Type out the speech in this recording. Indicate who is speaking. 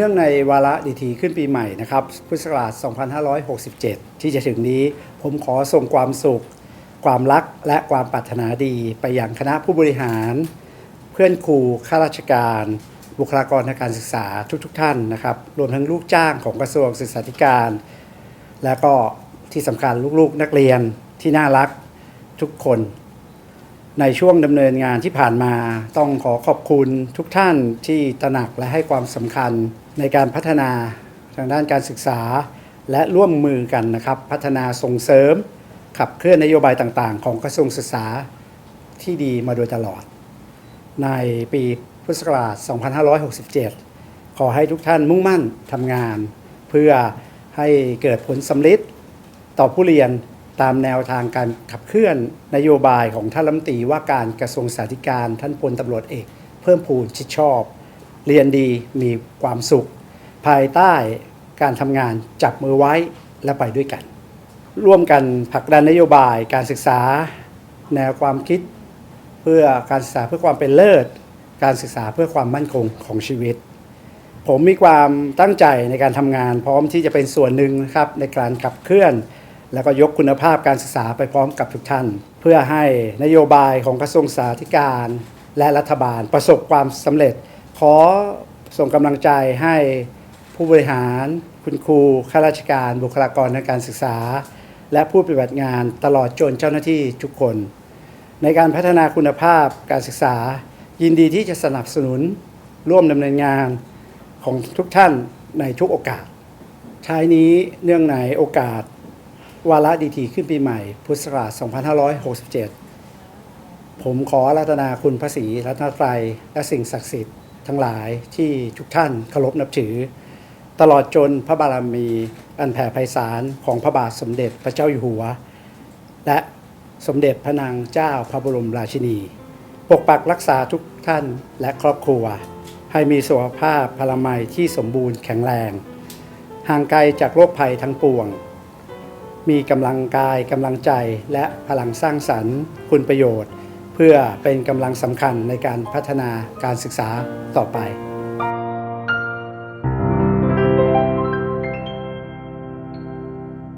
Speaker 1: เนื่องในวาระดีทีขึ้นปีใหม่นะครับ พุทธศักราช 2567 ที่จะถึงนี้ ผมขอส่งความสุข ความรักและความปรารถนาดีไปยังคณะผู้บริหาร เพื่อนครูข้าราชการ บุคลากรทางการศึกษาทุกๆทท่านนะครับ รวมทั้งลูกจ้างของกระทรวงศึกษาธิการ และก็ที่สำคัญลูกๆนักเรียนที่น่ารักทุกคน ในช่วงดำเนินงานที่ผ่านมา ต้องขอขอบคุณทุกท่านที่ตระหนักและให้ความสำคัญในการพัฒนาทางด้านการศึกษา และร่วมมือกันนะครับ พัฒนาส่งเสริม ขับเคลื่อนนโยบายต่างๆ ของกระทรวงศึกษาที่ดีมาโดยตลอด ในปีพุทธศักราช 2567 ขอให้ทุกท่านมุ่งมั่นทำงาน เพื่อให้เกิดผลสำลิดต่อผู้เรียน ตามแนวทางการขับเคลื่อนนโยบายของท่านรัฐมนตรีว่าการกระทรวงสาธการ ท่านพลตำรวจเอก เพิ่มพูนชิดชอบ เรียนดีมีความสุข ภายใต้การทำงานจับมือไว้และไปด้วยกัน ร่วมกันผลักดันนโยบายการศึกษา แนวความคิด เพื่อการศึกษาเพื่อความเป็นเลิศ การศึกษาเพื่อความมั่นคงของชีวิต ผมมีความตั้งใจในการทำงานพร้อมที่จะเป็นส่วนหนึ่งนะครับในการขับเคลื่อน แล้วก็ยกคุณภาพการศึกษาไปพร้อมกับทุกท่าน เพื่อให้นโยบายของกระทรวงสาธการและรัฐบาลประสบความสำเร็จ ขอส่งกำลังใจให้ผู้บริหาร คุณครู ข้าราชการ บุคลากรทางการศึกษา และผู้ปฏิบัติงานตลอดจนเจ้าหน้าที่ทุกคน ในการพัฒนาคุณภาพการศึกษา ยินดีที่จะสนับสนุนร่วมดำเนินงานของทุกท่านในทุกโอกาสท้ายนี้เนื่องในโอกาส วาระดีทีขึ้นปีใหม่ พุทธศักราช 2567 ผมขอราธนาคุณพระศรีรัตนตรัย และสิ่งศักดิ์สิทธิ์ทั้งหลายที่ทุกท่านเคารพนับถือ ตลอดจนพระบารมีอันแผ่ไพศาลของพระบาทสมเด็จพระเจ้าอยู่หัว และสมเด็จพระนางเจ้าพระบรมราชินี ปกปักรักษาทุกท่านและครอบครัว ให้มีสุขภาพพลามัยที่สมบูรณ์แข็งแรง ห่างไกลจากโรคภัยทั้งปวง มีกำลังกายกำลังใจและพลังสร้างสรรค์ คุณประโยชน์ เพื่อเป็นกำลังสำคัญในการพัฒนาการศึกษาต่อไป